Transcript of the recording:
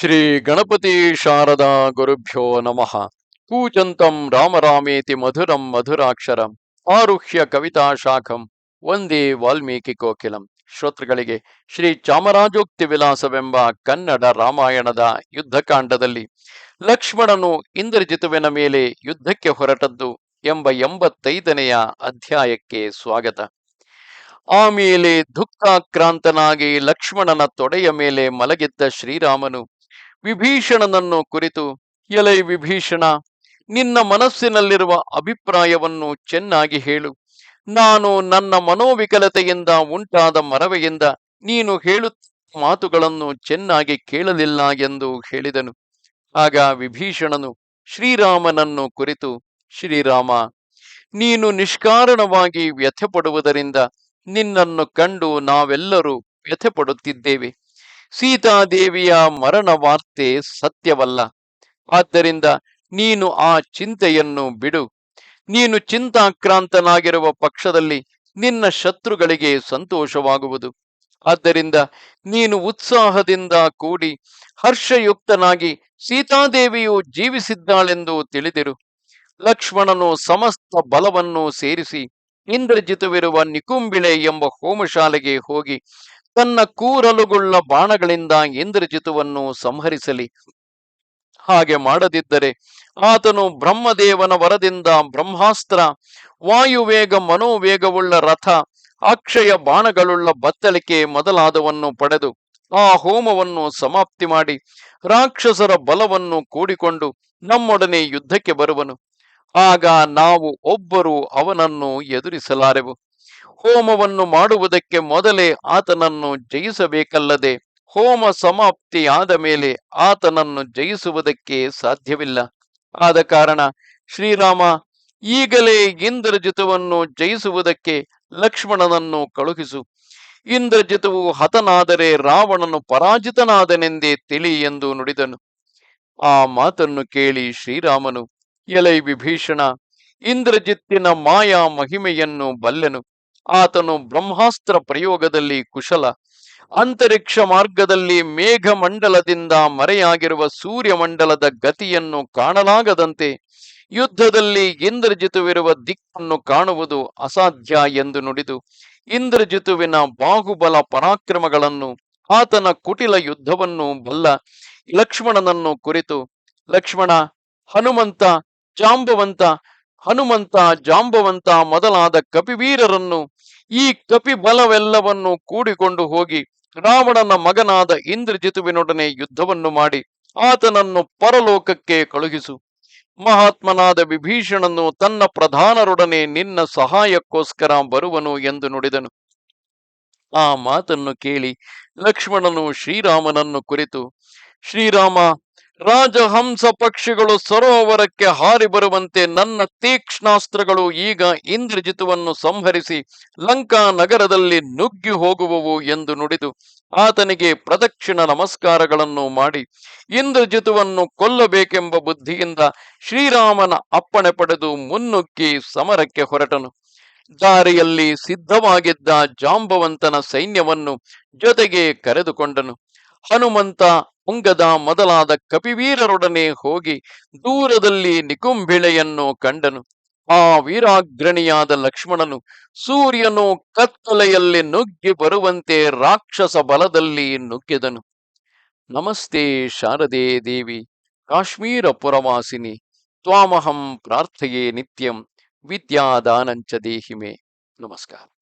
ಶ್ರೀ ಗಣಪತಿ ಶಾರದಾ ಗುರುಭ್ಯೋ ನಮಃ. ಕೂಚಂತಂ ರಾಮರಾಮೇತಿ ಮಧುರಂ ಮಧುರಾಕ್ಷರಂ. ಆರುಹ್ಯ ಕವಿತಾ ಶಾಖಂ. ಒಂದೇ ವಾಲ್ಮೀಕಿ ಕೋಕಿಲಂ. ಶ್ರೋತೃಗಳಿಗೆ ಶ್ರೀ ಚಾಮರಾಜೋಕ್ತಿ ವಿಲಾಸವೆಂಬ ಕನ್ನಡ ರಾಮಾಯಣದ ಯುದ್ಧಕಾಂಡದಲ್ಲಿ ಲಕ್ಷ್ಮಣನು ಇಂದ್ರಜಿತುವಿನ ಮೇಲೆ ಯುದ್ಧಕ್ಕೆ ಹೊರಟದ್ದು ಎಂಬ ಎಂಬತ್ತೈದನೆಯ ಅಧ್ಯಾಯಕ್ಕೆ ಸ್ವಾಗತ. ಆಮೇಲೆ ದುಃಖಾಕ್ರಾಂತನಾಗಿ ಲಕ್ಷ್ಮಣನ ತೊಡೆಯ ಮೇಲೆ ಮಲಗಿದ್ದ ಶ್ರೀರಾಮನು ವಿಭೀಷಣನನ್ನು ಕುರಿತು, ಎಲೈ ವಿಭೀಷಣ, ನಿನ್ನ ಮನಸ್ಸಿನಲ್ಲಿರುವ ಅಭಿಪ್ರಾಯವನ್ನು ಚೆನ್ನಾಗಿ ಹೇಳು. ನಾನು ನನ್ನ ಮನೋವಿಕಲತೆಯಿಂದ ಉಂಟಾದ ಮರವೆಯಿಂದ ನೀನು ಹೇಳು ಮಾತುಗಳನ್ನು ಚೆನ್ನಾಗಿ ಕೇಳಲಿಲ್ಲ ಎಂದು ಹೇಳಿದನು. ಆಗ ವಿಭೀಷಣನು ಶ್ರೀರಾಮನನ್ನು ಕುರಿತು, ಶ್ರೀರಾಮ, ನೀನು ನಿಷ್ಕಾರಣವಾಗಿ ವ್ಯಥೆಪಡುವುದರಿಂದ ನಿನ್ನನ್ನು ಕಂಡು ನಾವೆಲ್ಲರೂ ವ್ಯಥೆಪಡುತ್ತಿದ್ದೇವೆ. ಸೀತಾದೇವಿಯ ಮರಣ ವಾರ್ತೆ ಸತ್ಯವಲ್ಲ. ಆದ್ದರಿಂದ ನೀನು ಆ ಚಿಂತೆಯನ್ನು ಬಿಡು. ನೀನು ಚಿಂತಾಕ್ರಾಂತನಾಗಿರುವ ಪಕ್ಷದಲ್ಲಿ ನಿನ್ನ ಶತ್ರುಗಳಿಗೆ ಸಂತೋಷವಾಗುವುದು. ಆದ್ದರಿಂದ ನೀನು ಉತ್ಸಾಹದಿಂದ ಕೂಡಿ ಹರ್ಷಯುಕ್ತನಾಗಿ ಸೀತಾದೇವಿಯು ಜೀವಿಸಿದ್ದಾಳೆಂದು ತಿಳಿದಿರು. ಲಕ್ಷ್ಮಣನು ಸಮಸ್ತ ಬಲವನ್ನು ಸೇರಿಸಿ ಇಂದ್ರಜಿತವಿರುವ ನಿಕುಂಬಿಳೆ ಎಂಬ ಹೋಮಶಾಲೆಗೆ ಹೋಗಿ ತನ್ನ ಕೂರಲುಗುಳ್ಳ ಬಾಣಗಳಿಂದ ಇಂದ್ರಜಿತುವನ್ನು ಸಂಹರಿಸಲಿ. ಹಾಗೆ ಮಾಡದಿದ್ದರೆ ಆತನು ಬ್ರಹ್ಮದೇವನ ವರದಿಂದ ಬ್ರಹ್ಮಾಸ್ತ್ರ, ವಾಯುವೇಗ, ಮನೋವೇಗವುಳ್ಳ ರಥ, ಅಕ್ಷಯ ಬಾಣಗಳುಳ್ಳ ಬತ್ತಳಿಕೆ ಮೊದಲಾದವನ್ನು ಪಡೆದು ಆ ಹೋಮವನ್ನು ಸಮಾಪ್ತಿ ಮಾಡಿ ರಾಕ್ಷಸರ ಬಲವನ್ನು ಕೂಡಿಕೊಂಡು ನಮ್ಮೊಡನೆ ಯುದ್ಧಕ್ಕೆ ಬರುವನು. ಆಗ ನಾವು ಒಬ್ಬರು ಅವನನ್ನು ಎದುರಿಸಲಾರೆವು. ಹೋಮವನ್ನು ಮಾಡುವುದಕ್ಕೆ ಮೊದಲೇ ಆತನನ್ನು ಜಯಿಸಬೇಕಲ್ಲದೆ ಹೋಮ ಸಮಾಪ್ತಿ ಆದ ಮೇಲೆ ಆತನನ್ನು ಜಯಿಸುವುದಕ್ಕೆ ಸಾಧ್ಯವಿಲ್ಲ. ಆದ ಕಾರಣ ಶ್ರೀರಾಮ ಈಗಲೇ ಇಂದ್ರಜಿತವನ್ನು ಜಯಿಸುವುದಕ್ಕೆ ಲಕ್ಷ್ಮಣನನ್ನು ಕಳುಹಿಸು. ಇಂದ್ರಜಿತವು ಹತನಾದರೆ ರಾವಣನು ಪರಾಜಿತನಾದನೆಂದೇ ತಿಳಿ ಎಂದು ನುಡಿದನು. ಆ ಮಾತನ್ನು ಕೇಳಿ ಶ್ರೀರಾಮನು, ಎಲೈ ವಿಭೀಷಣ, ಇಂದ್ರಜಿತ್ತಿನ ಮಾಯಾ ಮಹಿಮೆಯನ್ನು ಬಲ್ಲೆನು. ಆತನು ಬ್ರಹ್ಮಾಸ್ತ್ರ ಪ್ರಯೋಗದಲ್ಲಿ ಕುಶಲ, ಅಂತರಿಕ್ಷ ಮಾರ್ಗದಲ್ಲಿ ಮೇಘ ಮಂಡಲದಿಂದ ಮರೆಯಾಗಿರುವ ಸೂರ್ಯಮಂಡಲದ ಗತಿಯನ್ನು ಕಾಣಲಾಗದಂತೆ ಯುದ್ಧದಲ್ಲಿ ಇಂದ್ರಜಿತುವಿರುವ ದಿಕ್ಕನ್ನು ಕಾಣುವುದು ಅಸಾಧ್ಯ ಎಂದು ನುಡಿದು ಇಂದ್ರಜಿತುವಿನ ಬಾಹುಬಲ ಪರಾಕ್ರಮಗಳನ್ನು, ಆತನ ಕುಟಿಲ ಯುದ್ಧವನ್ನು ಬಲ್ಲ ಲಕ್ಷ್ಮಣನನ್ನು ಕುರಿತು, ಲಕ್ಷ್ಮಣ, ಹನುಮಂತ, ಜಾಂಬವಂತ ಹನುಮಂತ, ಜಾಂಬವಂತ ಮೊದಲಾದ ಕಪಿವೀರರನ್ನು ಈ ಕಪಿ ಬಲವೆಲ್ಲವನ್ನು ಕೂಡಿಕೊಂಡು ಹೋಗಿ ರಾವಣನ ಮಗನಾದ ಇಂದ್ರಜಿತುವಿನೊಡನೆ ಯುದ್ಧವನ್ನು ಮಾಡಿ ಆತನನ್ನು ಪರಲೋಕಕ್ಕೆ ಕಳುಹಿಸು. ಮಹಾತ್ಮನಾದ ವಿಭೀಷಣನು ತನ್ನ ಪ್ರಧಾನರೊಡನೆ ನಿನ್ನ ಸಹಾಯಕ್ಕೋಸ್ಕರ ಬರುವನು ಎಂದು ನುಡಿದನು. ಆ ಮಾತನ್ನು ಕೇಳಿ ಲಕ್ಷ್ಮಣನು ಶ್ರೀರಾಮನನ್ನು ಕುರಿತು, ಶ್ರೀರಾಮ ರಾಜಹಂಸ ಪಕ್ಷಿಗಳು ಸರೋವರಕ್ಕೆ ಹಾರಿ ಬರುವಂತೆ ನನ್ನ ತೀಕ್ಷ್ಣಾಸ್ತ್ರಗಳು ಈಗ ಇಂದ್ರಜಿತವನ್ನು ಸಂಹರಿಸಿ ಲಂಕಾ ನಗರದಲ್ಲಿ ನುಗ್ಗಿ ಹೋಗುವವು ಎಂದು ನುಡಿದು ಆತನಿಗೆ ಪ್ರದಕ್ಷಿಣ ನಮಸ್ಕಾರಗಳನ್ನು ಮಾಡಿ ಇಂದ್ರಜಿತುವನ್ನು ಕೊಲ್ಲಬೇಕೆಂಬ ಬುದ್ಧಿಯಿಂದ ಶ್ರೀರಾಮನ ಅಪ್ಪಣೆ ಪಡೆದು ಮುನ್ನುಗ್ಗಿ ಸಮರಕ್ಕೆ ಹೊರಟನು. ದಾರಿಯಲ್ಲಿ ಸಿದ್ಧವಾಗಿದ್ದ ಜಾಂಬವಂತನ ಸೈನ್ಯವನ್ನು ಜೊತೆಗೆ ಕರೆದುಕೊಂಡನು. ಹನುಮಂತ ಮುಂಗದ ಮೊದಲಾದ ಕಪಿವೀರರೊಡನೆ ಹೋಗಿ ದೂರದಲ್ಲಿ ನಿಕುಂಭಿಳೆಯನ್ನು ಕಂಡನು. ಆ ವೀರಾಗ್ರಣಿಯಾದ ಲಕ್ಷ್ಮಣನು ಸೂರ್ಯನು ಕತ್ತಲೆಯಲ್ಲಿ ನುಗ್ಗಿ ಬರುವಂತೆ ರಾಕ್ಷಸ ಬಲದಲ್ಲಿ ನುಗ್ಗಿದನು. ನಮಸ್ತೆ ಶಾರದೆ ದೇವಿ, ಕಾಶ್ಮೀರ ಪುರವಾಸಿನಿ, ತ್ವಾಮಹಂ ಪ್ರಾರ್ಥೆಯೇ ನಿತ್ಯಂ, ವಿದ್ಯಾದಾನಂಚ ದೇಹಿಮೆ. ನಮಸ್ಕಾರ.